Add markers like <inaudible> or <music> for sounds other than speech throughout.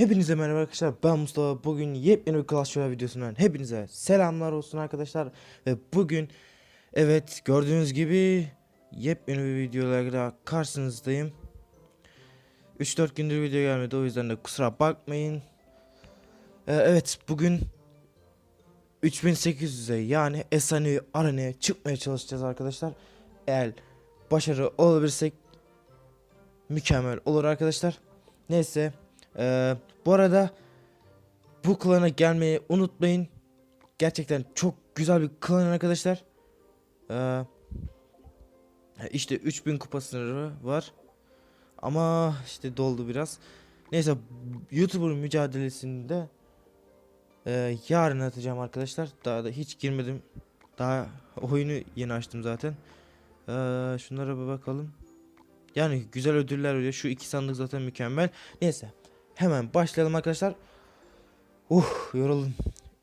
Hepinize merhaba arkadaşlar ben Mustafa. Bugün yepyeni bir Clash Royale videosundan hepinize selamlar olsun arkadaşlar. Ve bugün evet gördüğünüz gibi yepyeni bir videolarla karşınızdayım. 3-4 gündür video gelmedi o yüzden de kusura bakmayın. Ee, evet bugün 3800'e yani efsanevi arenaya çıkmaya çalışacağız arkadaşlar. Eğer başarı olabilirsek mükemmel olur arkadaşlar. Neyse ee, bu arada bu klana gelmeyi unutmayın. Gerçekten çok güzel bir klan arkadaşlar. Ee, işte 3000 kupa sınırı var. Ama işte doldu biraz. Neyse YouTuber mücadelesinde e, yarın atacağım arkadaşlar. Daha da hiç girmedim. Daha oyunu yeni açtım zaten. Ee, şunlara bir bakalım. Yani güzel ödüller veriyor. Şu iki sandık zaten mükemmel. Neyse. Hemen başlayalım arkadaşlar. Uh yoruldum.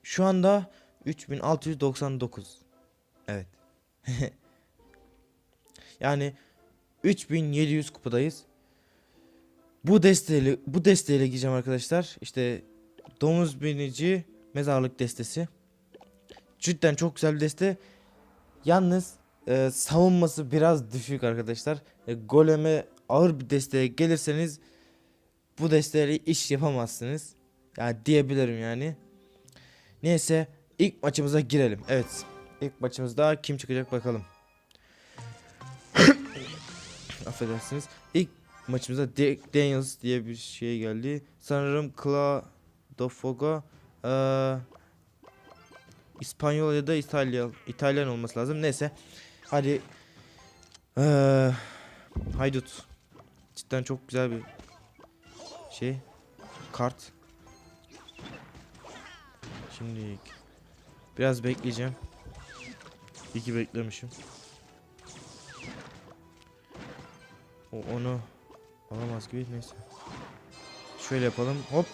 Şu anda 3699. Evet. <laughs> yani 3700 kupadayız. Bu desteğiyle bu desteğiyle gideceğim arkadaşlar. İşte domuz binici mezarlık destesi. Cidden çok güzel bir deste. Yalnız e, savunması biraz düşük arkadaşlar. E, goleme ağır bir desteğe gelirseniz bu desteğiyle iş yapamazsınız. Yani diyebilirim yani. Neyse ilk maçımıza girelim. Evet. İlk maçımızda kim çıkacak bakalım. <coughs> Affedersiniz. İlk maçımızda De- Daniels diye bir şey geldi. Sanırım Claudofogo eee İspanyol ya da İtalyan İtalyan olması lazım. Neyse. Hadi eee Haydut. Cidden çok güzel bir şey kart. Şimdi biraz bekleyeceğim. İyi ki beklemişim. O onu alamaz gibi neyse. Şöyle yapalım. Hop.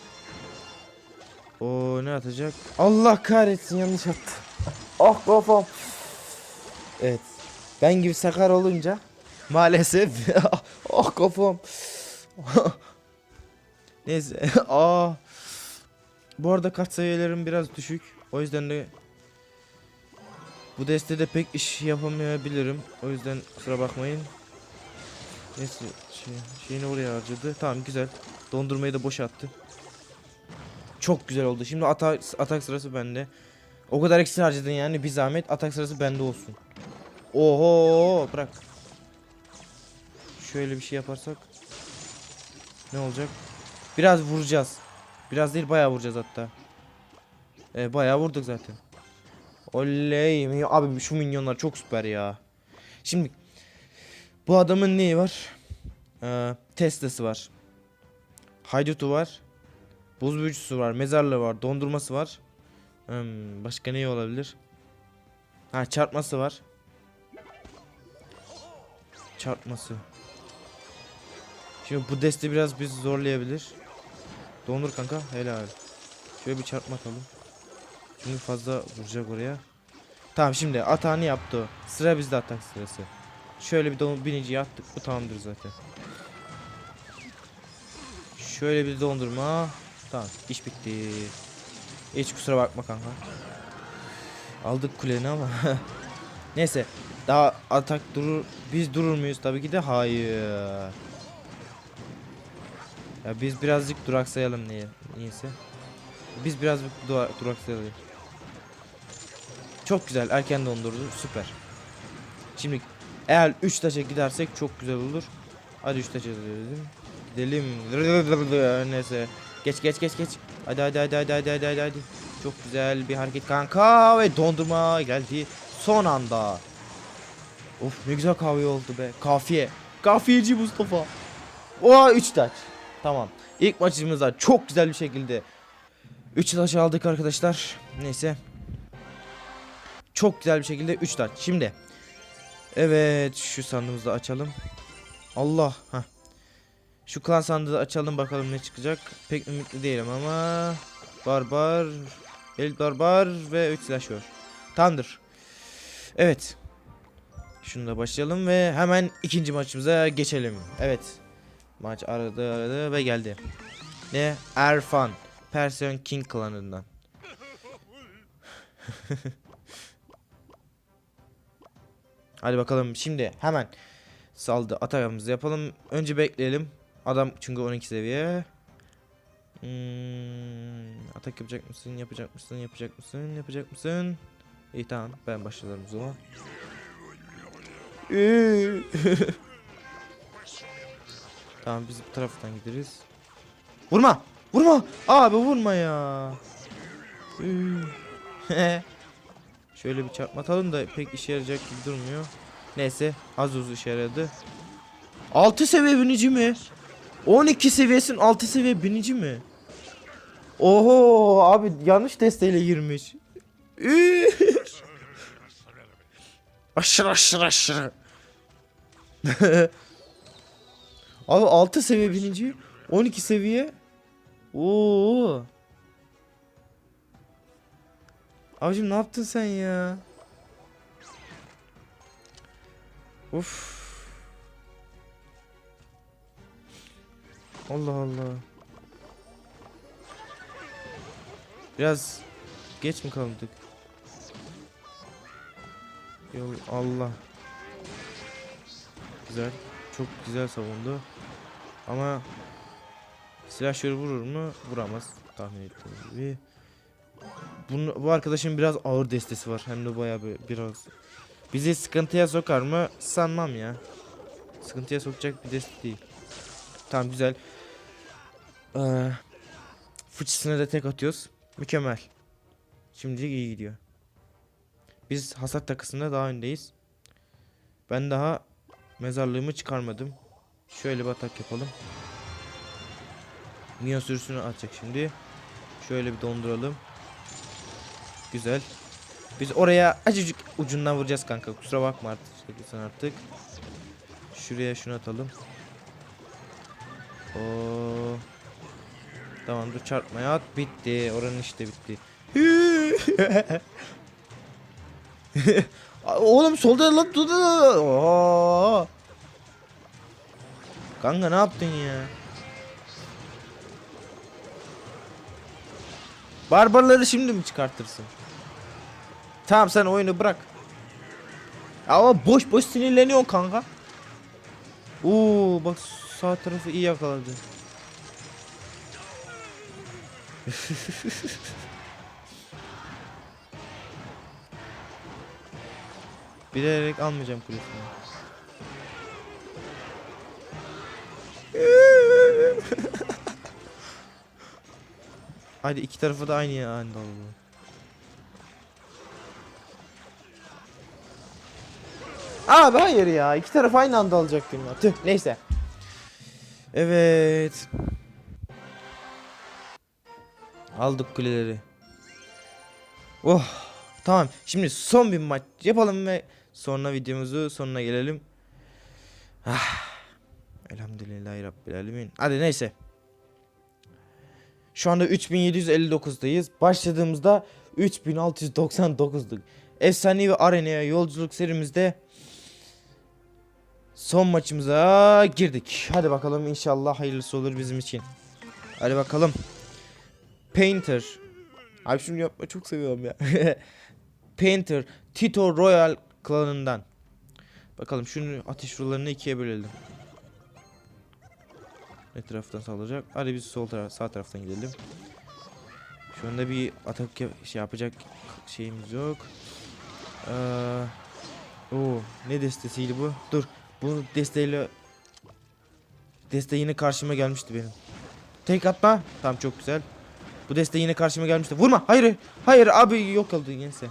O ne atacak? Allah kahretsin yanlış attı. Ah kafam. Evet. Ben gibi sakar olunca maalesef <laughs> ah kafam. Neyse. <laughs> Aa. Bu arada kart seviyelerim biraz düşük. O yüzden de bu destede pek iş yapamayabilirim. O yüzden kusura bakmayın. Neyse şey, şeyini oraya harcadı. Tamam güzel. Dondurmayı da boşa attı. Çok güzel oldu. Şimdi atak, atak sırası bende. O kadar eksik harcadın yani bir zahmet atak sırası bende olsun. Oho bırak. Şöyle bir şey yaparsak ne olacak? Biraz vuracağız. Biraz değil bayağı vuracağız hatta. E, bayağı vurduk zaten. Oley. Abi şu minyonlar çok süper ya. Şimdi bu adamın neyi var? Ee, Tesla'sı var. Haydutu var. Buz büyücüsü var. Mezarlığı var. Dondurması var. Hmm, başka ne olabilir? Ha çarpması var. Çarpması. Şimdi bu deste biraz bizi zorlayabilir. Dondur kanka. Helal. Şöyle bir çarpma atalım. Çünkü fazla vuracak oraya. Tamam şimdi atağını yaptı. Sıra bizde atak sırası. Şöyle bir don biniciyi attık. Bu tamamdır zaten. Şöyle bir dondurma. Tamam iş bitti. Hiç kusura bakma kanka. Aldık kuleni ama. <laughs> Neyse. Daha atak durur. Biz durur muyuz? Tabii ki de hayır. Ya biz birazcık duraksayalım niye? Niyeyse. Biz biraz dura- duraksayalım. Çok güzel erken dondurdu süper. Şimdi eğer 3 taşa gidersek çok güzel olur. Hadi 3 taşa gidelim. Gidelim. Neyse. Geç geç geç geç. Hadi hadi hadi hadi hadi hadi hadi. hadi. Çok güzel bir hareket kanka ve dondurma geldi son anda. Of ne güzel kahve oldu be. Kafiye. Kafiyeci Mustafa. Oha 3 taç. Tamam. İlk maçımızda çok güzel bir şekilde 3 taş aldık arkadaşlar. Neyse. Çok güzel bir şekilde 3 taç. Şimdi. Evet şu sandığımızı açalım. Allah. Heh. Şu klan sandığı açalım bakalım ne çıkacak. Pek ümitli değilim ama. Barbar. El barbar ve 3 slasher. Tamamdır. Evet. Şunu da başlayalım ve hemen ikinci maçımıza geçelim. Evet. Maç aradı aradı ve geldi. Ne? Erfan. Persian King klanından. <laughs> Hadi bakalım şimdi hemen saldı atağımızı yapalım. Önce bekleyelim. Adam çünkü 12 seviye. Hmm, atak yapacak mısın? Yapacak mısın? Yapacak mısın? Yapacak mısın? İyi tamam ben başlarım o zaman. <laughs> tamam biz bu taraftan gideriz. Vurma! Vurma! Abi vurma ya. <laughs> Şöyle bir çarpma atalım da pek işe yarayacak gibi durmuyor. Neyse az uz işe yaradı. 6 seviye binici mi? 12 seviyesin 6 seviye binici mi? Oho abi yanlış desteğiyle girmiş. <laughs> aşırı aşırı aşırı. <laughs> abi 6 seviye binici 12 seviye. Oo. Abicim ne yaptın sen ya? Uf. Allah Allah. Biraz geç mi kaldık? Yol Allah. Güzel. Çok güzel savundu. Ama silahşörü vurur mu? Vuramaz. Tahmin ettiğim gibi. Bunu, bu arkadaşın biraz ağır destesi var. Hem de bayağı bir, biraz. Bizi sıkıntıya sokar mı? Sanmam ya. Sıkıntıya sokacak bir deste değil. Tamam güzel. Ee, fıçısına da tek atıyoruz. Mükemmel. Şimdilik iyi gidiyor. Biz hasat takısında daha öndeyiz. Ben daha mezarlığımı çıkarmadım. Şöyle bir atak yapalım. Mio sürüsünü atacak şimdi. Şöyle bir donduralım. Güzel. Biz oraya acıcık ucundan vuracağız kanka. Kusura bakma artık. Sen artık. Şuraya şunu atalım. Oo. Tamam dur çarpmaya at. Bitti. Oranın işte bitti. <laughs> <laughs> Oğlum solda lan dur. Oo. Kanka ne yaptın ya? Barbarları şimdi mi çıkartırsın? Tamam sen oyunu bırak. Ama boş boş sinirleniyorsun kanka. Oo bak sağ tarafı iyi yakaladı. <laughs> Bilerek almayacağım kulesini. <laughs> Hadi iki tarafa da aynı anda alalım. Abi hayır ya. iki taraf aynı anda alacaktım ya. Tüh neyse. Evet. Aldık kuleleri. Oh. Tamam. Şimdi son bir maç yapalım ve sonra videomuzu sonuna gelelim. Ah. Elhamdülillahi Rabbil Alemin. Hadi neyse. Şu anda 3759'dayız. Başladığımızda 3699'duk. Efsanevi Arena'ya yolculuk serimizde son maçımıza girdik. Hadi bakalım inşallah hayırlısı olur bizim için. Hadi bakalım. Painter. Abi şunu yapma çok seviyorum ya. <laughs> Painter Tito Royal klanından. Bakalım şunu ateş rularını ikiye bölelim. Ne taraftan saldıracak? Hadi biz sol taraf sağ taraftan gidelim. Şu anda bir atak şey yapacak şeyimiz yok. Ee, oo, ne destesiydi bu? Dur. Bu desteğiyle deste yine karşıma gelmişti benim. Tek atma. Tamam çok güzel. Bu deste yine karşıma gelmişti. Vurma. Hayır. Hayır abi yok oldu neyse.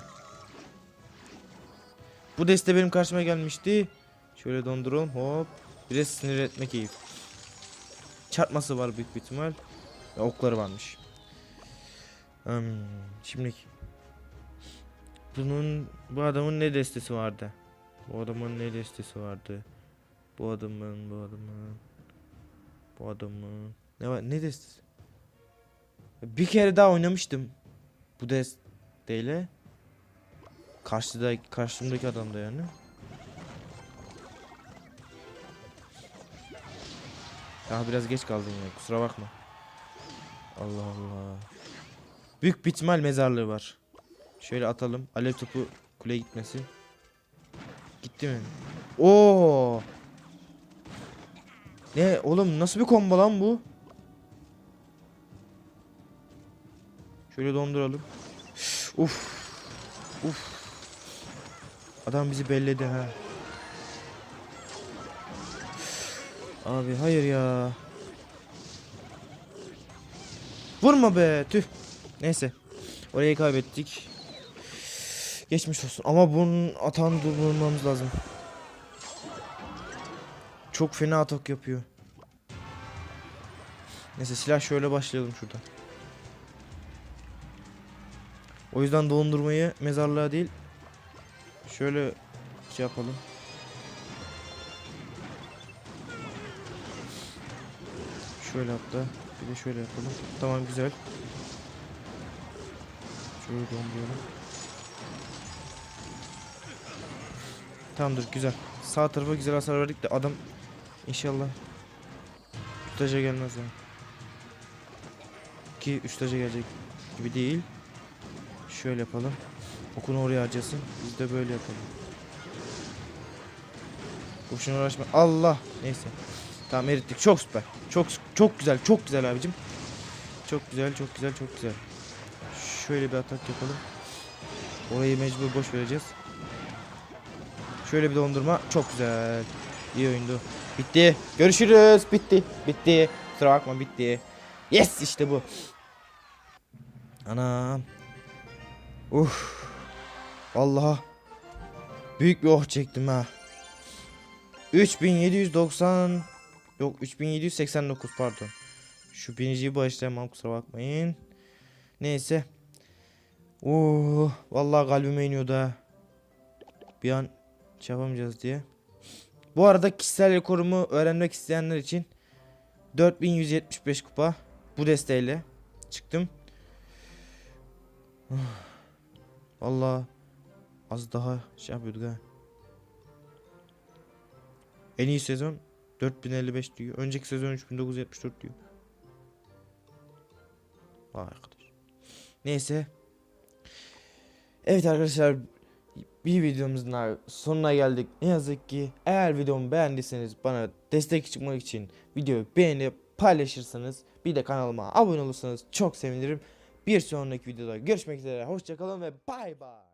Bu deste benim karşıma gelmişti. Şöyle donduralım. Hop. Biraz sinir etme keyif. Çarpması var büyük bir ihtimal. Ve okları varmış. Hmm, şimdi bunun bu adamın ne destesi vardı? Bu adamın ne destesi vardı? Bu adamın, bu adamın, bu adamın ne var? Ne destesi? Bir kere daha oynamıştım bu desteyle. Karşıda karşımdaki adamda yani. Daha biraz geç kaldın ya kusura bakma. Allah Allah. Büyük bir ihtimal mezarlığı var. Şöyle atalım. Alev topu kuleye gitmesin. Gitti mi? Oo. Ne oğlum nasıl bir combo lan bu? Şöyle donduralım. Uf. Uf. Adam bizi belledi ha. Abi hayır ya. Vurma be tüh. Neyse. Orayı kaybettik. Geçmiş olsun. Ama bunun atağını durdurmamız lazım. Çok fena atak yapıyor. Neyse silah şöyle başlayalım şurada. O yüzden dondurmayı mezarlığa değil şöyle şey yapalım. Şöyle hatta bir de şöyle yapalım. Tamam güzel. Şöyle donduruyorum. Tamamdır güzel. Sağ tarafa güzel hasar verdik de adam inşallah tutaca gelmez yani. Ki üç taca gelecek gibi değil. Şöyle yapalım. Okunu oraya harcasın. Biz de böyle yapalım. Boşuna uğraşma. Allah. Neyse. Tamam erittik. Çok süper. Çok çok güzel. Çok güzel abicim. Çok güzel. Çok güzel. Çok güzel. Şöyle bir atak yapalım. Orayı mecbur boş vereceğiz. Şöyle bir dondurma. Çok güzel. İyi oyundu. Bitti. Görüşürüz. Bitti. Bitti. Kusura bakma bitti. Yes işte bu. Anam. Uf. Vallahi büyük bir oh çektim ha. 3790 yok 3789 pardon. Şu biniciyi bağışlayamam kusura bakmayın. Neyse. Oo, vallahi kalbime iniyordu ha. Bir an şey yapamayacağız diye. Bu arada kişisel rekorumu öğrenmek isteyenler için 4175 kupa bu desteğiyle çıktım. Vallahi az daha şey yapıyorduk ha. En iyi sezon 4055 diyor. Önceki sezon 3974 diyor. Vay arkadaş. Neyse. Evet arkadaşlar bir videomuzun sonuna geldik. Ne yazık ki eğer videomu beğendiyseniz bana destek çıkmak için videoyu beğenip paylaşırsanız bir de kanalıma abone olursanız çok sevinirim. Bir sonraki videoda görüşmek üzere. Hoşçakalın ve bay bay.